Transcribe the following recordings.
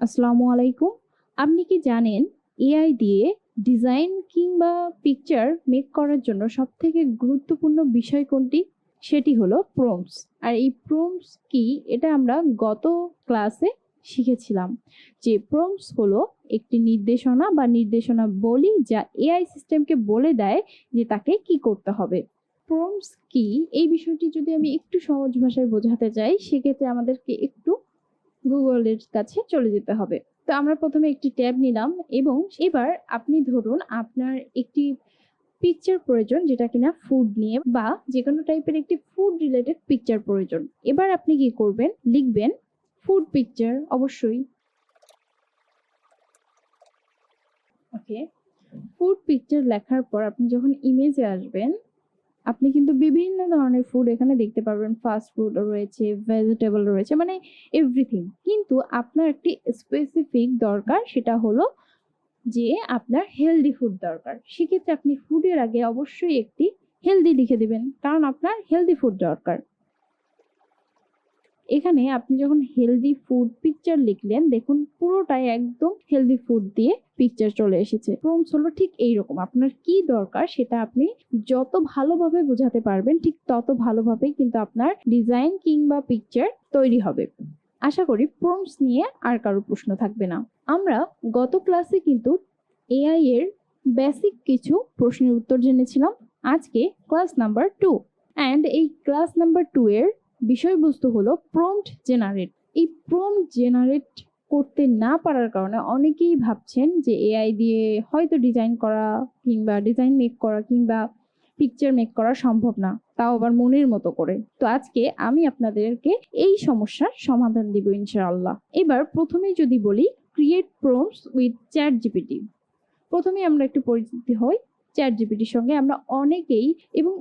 আসসালামু আলাইকুম। আপনি কি জানেন এআই দিয়ে ডিজাইন কিংবা পিকচার মেক করার জন্য সবথেকে গুরুত্বপূর্ণ বিষয় কোনটি? সেটি হলো প্রোমস আর এই প্রম্পটস কি? এটা আমরা গত ক্লাসে শিখেছিলাম যে প্রম্পটস হলো একটি নির্দেশনা বা নির্দেশনা বলি যা এআই সিস্টেমকে বলে দেয় যে তাকে কি করতে হবে। প্রম্পটস কি? এই বিষয়টি যদি আমি একটু সহজ ভাষায় বোঝাতে চাই, সেক্ষেত্রে আমাদেরকে একটু গুগলের কাছে চলে যেতে হবে। তো আমরা প্রথমে একটি ট্যাব নিলাম এবং এবার আপনি ধরুন আপনার একটি পিকচার প্রয়োজন যেটা কিনা ফুড নিয়ে বা যে কোনো টাইপের একটি ফুড রিলেটেড পিকচার প্রয়োজন। এবার আপনি কি করবেন? লিখবেন ফুড পিকচার অবশ্যই। ওকে ফুড পিকচার লেখার পর আপনি যখন ইমেজে আসবেন আপনি কিন্তু বিভিন্ন ধরনের ফুড এখানে দেখতে পারবেন। ফাস্ট ফুড রয়েছে ভেজিটেবল রয়েছে মানে এভরিথিং কিন্তু আপনার একটি স্পেসিফিক দরকার, সেটা হলো যে আপনার হেলদি ফুড দরকার। সেক্ষেত্রে আপনি ফুডের আগে অবশ্যই একটি হেলদি লিখে দেবেন, কারণ আপনার হেলদি ফুড দরকার। এখানে আপনি যখন হেলদি ফুড পিকচার লিখলেন, দেখুন পুরোটাই একদম হেলদি ফুড দিয়ে পিকচার চলে এসেছে। প্রম্পটস হলো ঠিক এইরকম, আপনার কি দরকার সেটা আপনি যত ভালোভাবে বোঝাতে পারবেন, ঠিক তত ভালোভাবেই কিন্তু আপনার ডিজাইন কিংবা পিকচার তৈরি হবে। আশা করি প্রম্পটস নিয়ে আর কারও প্রশ্ন থাকবে না। আমরা গত ক্লাসে কিন্তু এআই এর বেসিক কিছু প্রশ্নের উত্তর জেনেছিলাম। আজকে ক্লাস নাম্বার টু অ্যান্ড এই ক্লাস নাম্বার টু এর বিষয়বস্তু হলো প্রম্পট জেনারেট এই প্রম্পট জেনারেট করতে না পারার কারণে অনেকেই ভাবছেন যে এআই দিয়ে হয়তো ডিজাইন করা কিংবা ডিজাইন মেক করা কিংবা পিকচার মেক করা সম্ভব না, তাও আবার মনের মতো করে। তো আজকে আমি আপনাদেরকে এই সমস্যার সমাধান দিব ইনশাআল্লাহ। এবার প্রথমেই যদি বলি create prompts with chat GPT প্রথমে আমরা একটু পরিচিতি হই চ্যাট জিপিটির সঙ্গে। আমরা অনেকেই এবং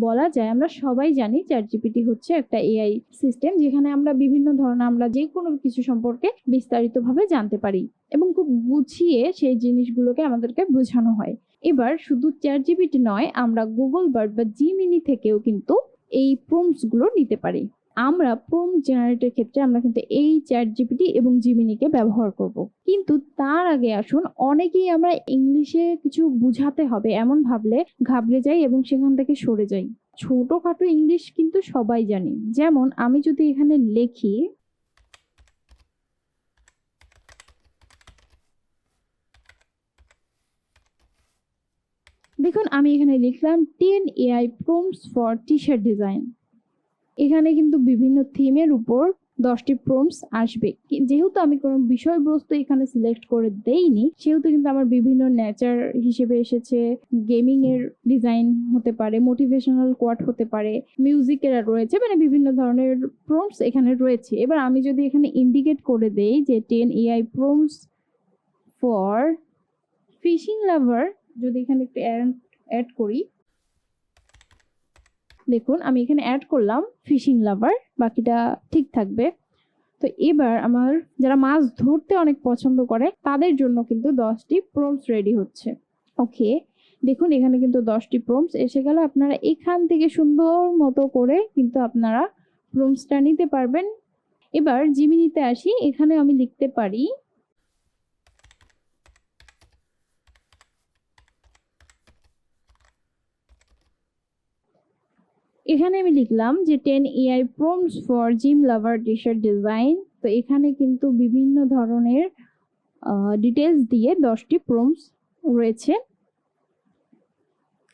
বলা যায়, আমরা সবাই জানি চ্যাট জিপিটি হচ্ছে একটা এআই সিস্টেম যেখানে আমরা বিভিন্ন ধরনের আমরা যে কোনো কিছু সম্পর্কে বিস্তারিতভাবে জানতে পারি এবং খুব গুছিয়ে সেই জিনিসগুলোকে আমাদেরকে বোঝানো হয়। এবার শুধু চ্যাট জিপিটি নয়, আমরা গুগল বার্ড বা জিমিনি থেকেও কিন্তু এই প্রোমসগুলো গুলো নিতে পারি। আমরা প্রোম জেনারেটের ক্ষেত্রে আমরা কিন্তু এই চ্যাট জিপিটি এবং জিমিনিকে ব্যবহার করব। কিন্তু তার আগে আসুন, অনেকেই আমরা ইংলিশে কিছু বুঝাতে হবে, এমন ভাবলে ঘাবড়ে যাই এবং সেখান থেকে সরে যাই। ছোটখাটো ইংলিশ কিন্তু সবাই জানি। যেমন, আমি যদি এখানে লিখি, দেখুন, আমি এখানে লিখলাম, ten AI prompts for T shirt design. এখানে কিন্তু বিভিন্ন থিমের উপর দশটি প্রোমস আসবে। যেহেতু আমি কোনো বিষয়বস্তু এখানে সিলেক্ট করে দেইনি, সেহেতু কিন্তু আমার বিভিন্ন নেচার হিসেবে এসেছে। গেমিং এর ডিজাইন হতে পারে মোটিভেশনাল কোয়াট হতে পারে মিউজিকের রয়েছে মানে বিভিন্ন ধরনের প্রোমস এখানে রয়েছে। এবার আমি যদি এখানে ইন্ডিকেট করে দেই যে ten AI prompts for fishing lover যদি এখানে একটু অ্যাড করি দেখুন, আমি এখানে অ্যাড করলাম ফিশিং লাভার বাকিটা ঠিক থাকবে। তো এবার আমার যারা মাছ ধরতে অনেক পছন্দ করে, তাদের জন্য কিন্তু দশটি প্রোমস রেডি হচ্ছে। ওকে দেখুন, এখানে কিন্তু দশটি প্রোমস এসে গেল। আপনারা এখান থেকে সুন্দর মতো করে কিন্তু আপনারা প্রোমসটা নিতে পারবেন। এবার জিমিনিতে আসি। এখানে আমি লিখতে পারি এখানে আমি লিখলাম যে ten AI prompts for gym lover T shirt design তো এখানে কিন্তু বিভিন্ন ধরনের ডিটেলস দিয়ে দশটি প্রোমস রয়েছে।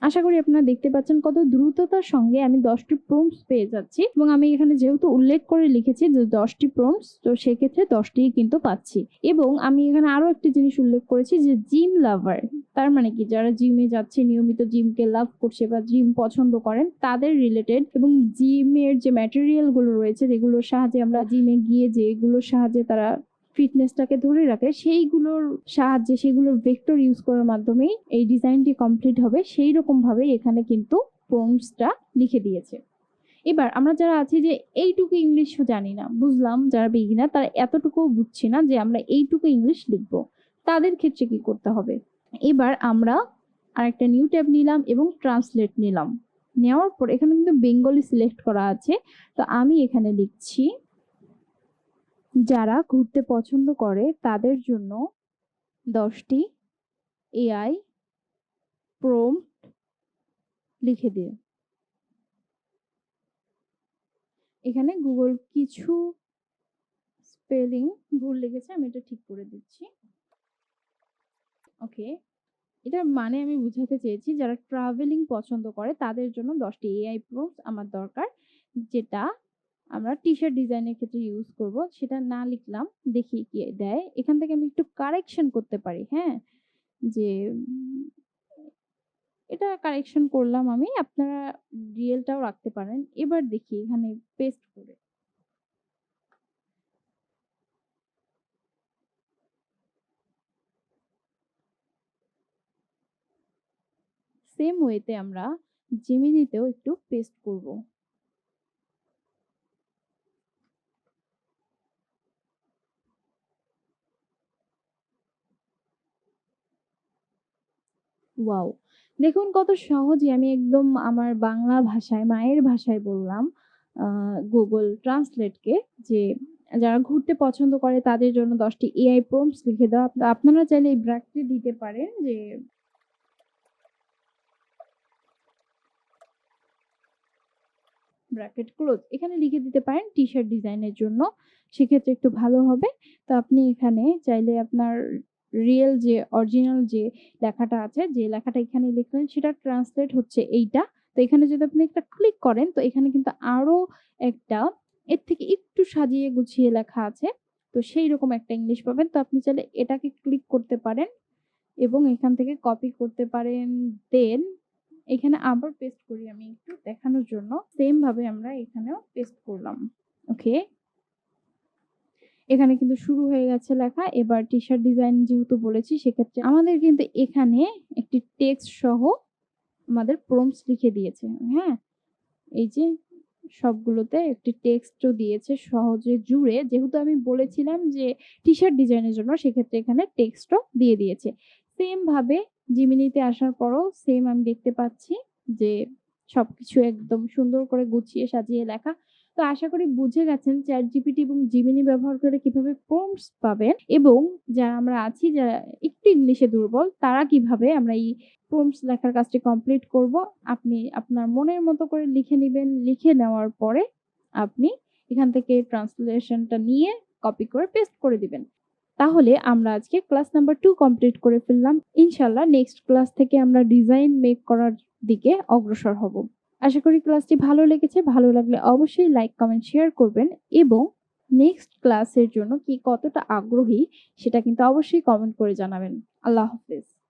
আশা করি আপনারা দেখতে পাচ্ছেন কত দ্রুততার সঙ্গে আমি দশটি প্রোমস পেয়ে যাচ্ছি। এবং আমি এখানে যেহেতু উল্লেখ করে লিখেছি যে দশটি প্রোমস তো সেক্ষেত্রে দশটি কিন্তু পাচ্ছি। এবং আমি এখানে আরও একটি জিনিস উল্লেখ করেছি যে জিম লাভার তার মানে কি? যারা জিমে যাচ্ছে, নিয়মিত জিমকে লাভ করছে বা জিম পছন্দ করেন, তাদের রিলেটেড এবং জিমের যে ম্যাটেরিয়ালগুলো রয়েছে, যেগুলোর সাহায্যে আমরা জিমে গিয়ে যেগুলোর সাহায্যে তারা ফিটনেসটাকে ধরে রাখে, সেইগুলোর সাহায্যে, সেগুলোর ভেক্টর ইউজ করার মাধ্যমেই এই ডিজাইনটি কমপ্লিট হবে। সেই রকম ভাবে এখানে কিন্তু প্রোমসটা লিখে দিয়েছে। এবার আমরা যারা আছি যে এইটুকু ইংলিশও জানি না, বুঝলাম যারা বিগিনার তারা এতটুকু বুঝছি না যে আমরা এইটুকু ইংলিশ লিখব। তাদের ক্ষেত্রে কি করতে হবে? এবার আমরা আরেকটা নিউ ট্যাব নিলাম এবং ট্রান্সলেট নিলাম। নেওয়ার পর এখানে কিন্তু বেঙ্গলি সিলেক্ট করা আছে। তো আমি এখানে লিখছি, যারা ঘুরতে পছন্দ করে তাদের জন্য দশটি এআই প্রম্পট লিখে দিয়ে এখানে গুগল কিছু স্পেলিং ভুল লিখেছে আমি এটা ঠিক করে দিচ্ছি। ওকে। এটার মানে আমি বুঝাতে চেয়েছি, যারা ট্রাভেলিং পছন্দ করে, তাদের জন্য দশটি এআই প্রম্পট আমার দরকার, যেটা আমরা টি শার্ট ডিজাইনের ক্ষেত্রে ইউজ করব। সেটা না লিখলাম, দেখি কি দেয়। এখান থেকে আমি একটু কারেকশন করতে পারি হ্যাঁ? যে এটা কারেকশন করলাম আমি, আপনারা রিয়েলটাও রাখতে পারেন। এবার দেখি এখানে পেস্ট করে। সেম ওয়েতে আমরা জেমিনিতেও একটু পেস্ট করব। ওয়াও দেখুন কত সহজে আমি একদম আমার বাংলা ভাষায়, মায়ের ভাষায় বললাম গুগল ট্রান্সলেটকে যে যারা ঘুরতে পছন্দ করে তাদের জন্য দশটি এআই প্রম্পটস লিখে দাও আপনারা চাইলে এই ব্র্যাকটি দিতে পারেন যে ব্র্যাকেট ক্লোজ এখানে লিখে দিতে পারেন টি শার্ট ডিজাইনের জন্য। সেক্ষেত্রে একটু ভালো হবে। তো আপনি এখানে চাইলে আপনার রিয়েল যে অরিজিনাল যে লেখাটা আছে, যে লেখাটা এখানে লিখলেন সেটা ট্রান্সলেট হচ্ছে এইটা। তো এখানে যদি আপনি একটা ক্লিক করেন, তো এখানে কিন্তু আরও একটা, এর থেকে একটু সাজিয়ে গুছিয়ে লেখা আছে। তো সেই রকম একটা ইংলিশ পাবেন। তো আপনি চাইলে এটাকে ক্লিক করতে পারেন এবং এখান থেকে কপি করতে পারেন দেন এখানে আবার পেস্ট করি আমি একটু দেখানোর জন্য। সেম ভাবে আমরা এখানেও পেস্ট করলাম। ওকে এখানে কিন্তু শুরু হয়ে গেছে লেখা। এবার টি শার্ট ডিজাইন যেহেতু বলেছি, সেক্ষেত্রে আমাদের কিন্তু এখানে একটি টেক্সট সহ আমাদের প্রম্পটস লিখে দিয়েছে। হ্যাঁ? এই যে সবগুলোতে একটি টেক্সটও দিয়েছে সহজে জুড়ে। যেহেতু আমি বলেছিলাম যে টি শার্ট ডিজাইনের জন্য, সেক্ষেত্রে এখানে টেক্সটও দিয়ে দিয়েছে। সেম ভাবে জিমিনিতে আসার পরও সেম আমি দেখতে পাচ্ছি যে সবকিছু একদম সুন্দর করে গুছিয়ে সাজিয়ে লেখা। তো আশা করি বুঝে গেছেন চ্যাট জিপিটি এবং জিমিনি ব্যবহার করে কীভাবে প্রম্পটস পাবেন এবং যারা আমরা আছি, যারা একটু ইংলিশে দুর্বল, তারা কীভাবে আমরা এই প্রম্পটস লেখার কাজটি কমপ্লিট করব, আপনি আপনার মনের মতো করে লিখে নেবেন, লিখে নেওয়ার পরে আপনি এখান থেকে ট্রান্সলেশনটা নিয়ে কপি করে পেস্ট করে দিবেন। তাহলে আমরা আজকে ক্লাস নাম্বার টু কমপ্লিট করে ফেললাম। ইনশাল্লাহ নেক্সট ক্লাস থেকে আমরা ডিজাইন মেক করার দিকে অগ্রসর হব। আশা করি ক্লাসটি ভালো লেগেছে। ভালো লাগলে অবশ্যই লাইক কমেন্ট শেয়ার করবেন এবং নেক্সট ক্লাসের জন্য কি কতটা আগ্রহী সেটা কিন্তু অবশ্যই কমেন্ট করে জানাবেন। আল্লাহ হাফেজ।